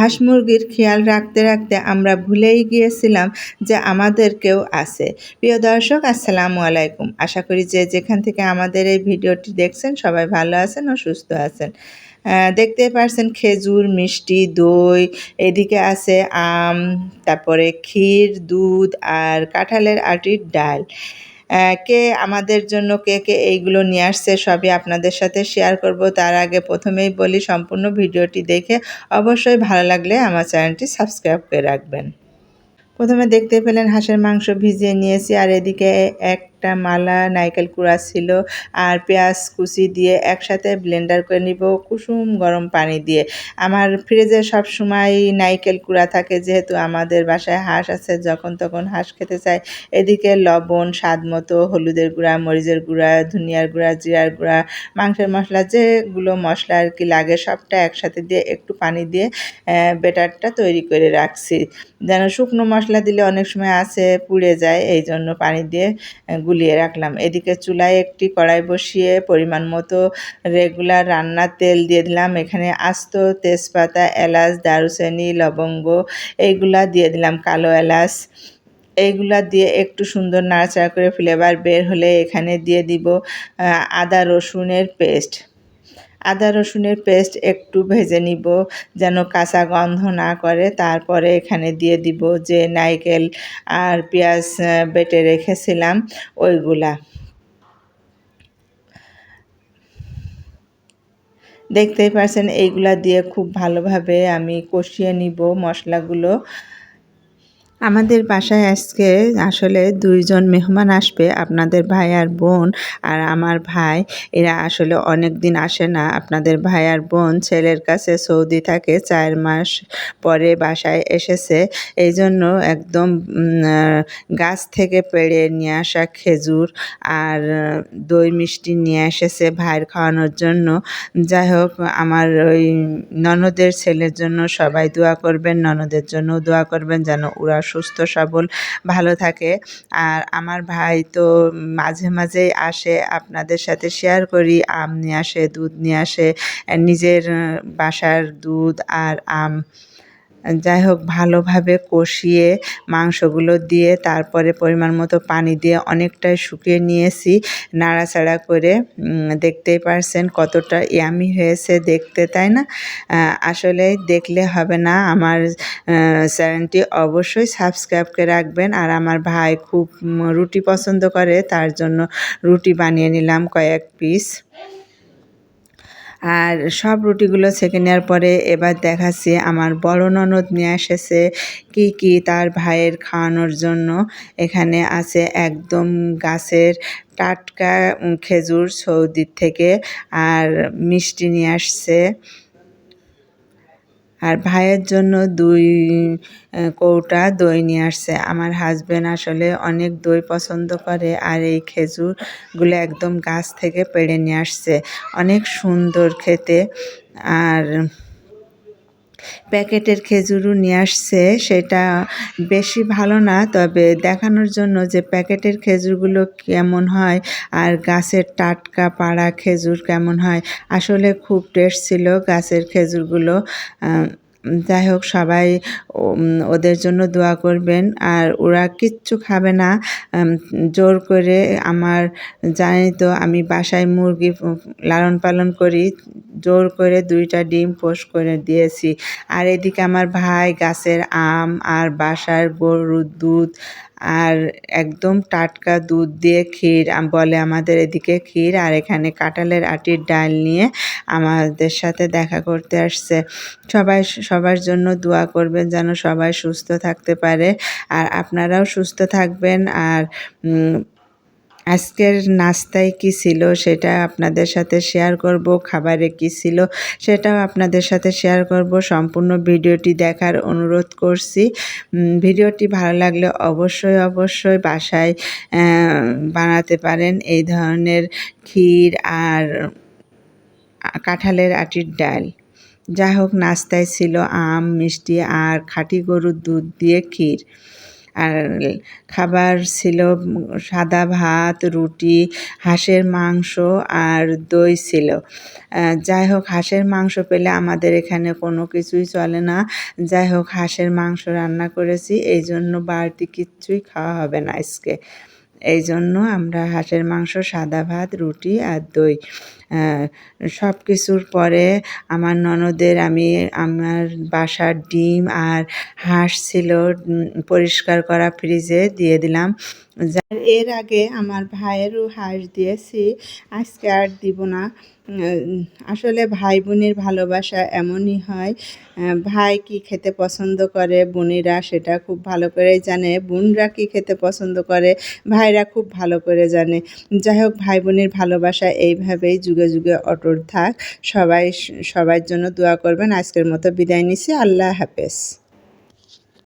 হাঁস মুরগির খেয়াল রাখতে রাখতে আমরা ভুলেই গিয়েছিলাম যে আমাদের কেউ আছে। প্রিয় দর্শক, আসসালামু আলাইকুম। আশা করি যে যেখান থেকে আমাদের এই ভিডিওটি দেখছেন, সবাই ভালো আছেন ও সুস্থ আছেন। দেখতে পারছেন খেজুর, মিষ্টি, দই, এদিকে আছে আম, তারপরে ক্ষীর, দুধ আর কাঁঠালের আটির ডাল। কে আমাদের জন্য কে কে এইগুলো নিয়ে আসছে সবই আপনাদের সাথে শেয়ার করব। তার আগে প্রথমেই বলি, সম্পূর্ণ ভিডিওটি দেখে অবশ্যই ভালো লাগলে আমার চ্যানেলটি সাবস্ক্রাইব করে রাখবেন। প্রথমে দেখতে পেলেন হাঁসের মাংস ভিজিয়ে নিয়েছি, আর এদিকে একটা মালা নাইকেল কুড়া ছিল আর পেঁয়াজ কুচি দিয়ে একসাথে ব্লেন্ডার করে নিব, কুসুম গরম পানি দিয়ে। আমার ফ্রিজে সব সময় নাইকেল কুড়া থাকে, যেহেতু আমাদের বাসায় হাঁস আছে, যখন তখন হাঁস খেতে চায় এদিকে লবণ, স্বাদ মতো হলুদের গুঁড়া, মরিচের গুঁড়া, ধনিয়ার গুঁড়া, জিরার গুঁড়া, মাংসের মশলা, যেগুলো মশলা আর কি লাগে সবটা একসাথে দিয়ে একটু পানি দিয়ে বেটারটা তৈরি করে রাখছি। যেন শুকনো মশলা দিলে অনেক সময় আছে, পুড়ে যায় এই জন্য পানি দিয়ে গুলিয়ে রাখলাম। এদিকে চুলায় একটি কড়াই বসিয়ে পরিমাণ মতো রেগুলার রান্নার তেল দিয়ে দিলাম। এখানে আস্ত তেজপাতা, এলাচ, দারুচিনি, লবঙ্গ এইগুলা দিয়ে দিলাম, কালো এলাচ। এইগুলা দিয়ে একটু সুন্দর নাড়াচাড়া করে ফ্লেভার বের হলে এখানে দিয়ে দিব আদা রসুনের পেস্ট আদা রসুনের পেস্ট একটু ভেজে নিব, যেন কাঁচা গন্ধ না করে। তারপরে এখানে দিয়ে দিব যে নাইকেল আর পেঁয়াজ বেটে রেখেছিলাম, ওইগুলা। দেখতেই পারছেন, এইগুলা দিয়ে খুব ভালোভাবে আমি কষিয়ে নিব মশলাগুলো। আমাদের বাসায় আজকে আসলে দুইজন মেহমান আসবে, আপনাদের ভাই আর বোন। আর আমার ভাই, এরা আসলে অনেক দিন আসে না। আপনাদের ভাই আর বোন ছেলের কাছে সৌদি থাকে, চার মাস পরে বাসায় এসেছে। এই জন্য একদম গাছ থেকে পেড়ে নিয়ে আসা খেজুর আর দই মিষ্টি নিয়ে এসেছে ভাইয়ের খাওয়ানোর জন্য। যাই হোক, আমার ওই ননদের ছেলের জন্য সবাই দোয়া করবেন, ননদের জন্য দোয়া করবেন যেন ওরা সুস্থ, সবল, ভালো থাকে। আর আমার ভাই তো মাঝে মাঝেই আসে, আপনাদের সাথে শেয়ার করি, আম নিয়ে আসে, দুধ নিয়ে আসে, নিজের বাসার দুধ আর আম। যাই হোক, ভালোভাবে কষিয়ে মাংসগুলো দিয়ে তারপরে পরিমাণ মতো পানি দিয়ে অনেকটাই শুকিয়ে নিয়েছি। নাড়াচাড়া করে দেখতেই পারছেন কতটা ইয়ামি হয়েছে দেখতে, তাই না? আসলে দেখলে হবে না। আমার চ্যানেলটি অবশ্যই সাবস্ক্রাইব করে রাখবেন। আর আমার ভাই খুব রুটি পছন্দ করে, তার জন্য রুটি বানিয়ে নিলাম কয়েক পিস আর সব রুটিগুলো ছেঁকে নেওয়ার পরে এবার দেখাচ্ছি আমার বড় ননদ নিয়ে এসেছে কি কি তার ভাইয়ের খাওয়ানোর জন্য। এখানে আছে একদম গাছের টাটকা খেজুর সৌদির থেকে আর মিষ্টি নিয়ে আসছে। আর ভাইয়ের জন্য দুই কৌটা দই নিয়ে আসছে। আমার হাজব্যান্ড আসলে অনেক দই পছন্দ করে আর এই খেজুরগুলো একদম গাছ থেকে পেড়ে নিয়ে আসছে। অনেক সুন্দর খেতে। আর প্যাকেটের খেজুরও নিয়ে আসছে, সেটা বেশি ভালো না, তবে দেখানোর জন্য যে প্যাকেটের খেজুরগুলো কেমন হয় আর গাছের টাটকা পাড়া খেজুর কেমন হয়। আসলে খুব টেস্ট ছিল গাছের খেজুরগুলো যাই হোক, সবাই ওদের জন্য দোয়া করবেন। আর ওরা কিচ্ছু খাবে না। জোর করে আমার জানি তো, আমি বাসায় মুরগি লালন পালন করি। জোর করে দুইটা ডিম পোষ করে দিয়েছি। আর এদিকে আমার ভাই, গাছের আম আর বাসার গরুর দুধ আর একদম টাটকা দুধ দিয়ে ক্ষীর বলে আমাদের এদিকে ক্ষীর। আর এখানে কাঁঠালের আটির ডাল নিয়ে আমাদের সাথে দেখা করতে আসছে। সবাই, সবার জন্য দোয়া করবেন যেন সবাই সুস্থ থাকতে পারে। আর আপনারাও সুস্থ থাকবেন। আর আজকের নাস্তায় কি ছিল সেটা আপনাদের সাথে শেয়ার করব, খাবারে কি ছিল সেটাও আপনাদের সাথে শেয়ার করব। সম্পূর্ণ ভিডিওটি দেখার অনুরোধ করছি। ভিডিওটি ভালো লাগলে অবশ্যই অবশ্যই বাসায় বানাতে পারেন। এই ধরনের ক্ষীর আর কাঁঠালের আটির ডাল। যাই হোক, নাস্তায় ছিল আম, মিষ্টি আর খাঁটি গরুর দুধ দিয়ে ক্ষীর। আর খাবার ছিল সাদা ভাত, রুটি, হাঁসের মাংস আর দই ছিল। যাই হোক, হাঁসের মাংস পেলে আমাদের এখানে কোনো কিছুই চলে না। যাই হোক, হাঁসের মাংস রান্না করেছি, এই জন্য বাড়তি কিচ্ছুই খাওয়া হবে না আজকে। এই জন্য আমরা হাঁসের মাংস, সাদা ভাত, রুটি আর দই। সব কিছুর পরে আমার ননদের আমি, আমার বাসার ডিম আর হাঁস ছিল পরিষ্কার করা ফ্রিজে দিয়ে দিলাম। যা- এর আগে আমার ভাইয়েরও হাঁস দিয়েছি, আজকে আর দিব না। আসলে ভাই বোনের ভালোবাসা এমনই হয়। ভাই কি খেতে পছন্দ করে, বোনেরা সেটা খুব ভালো করেই জানে, বোনরা কি খেতে পছন্দ করে, ভাইরা খুব ভালো করে জানে। যাই হোক ভাই বোনের ভালোবাসা এইভাবেই যুগে যুগে যুগে অটুট থাক। সবাই সবার জন্য দোয়া করবেন। আজকের মতো বিদায় নিছি আল্লাহ হাফেজ।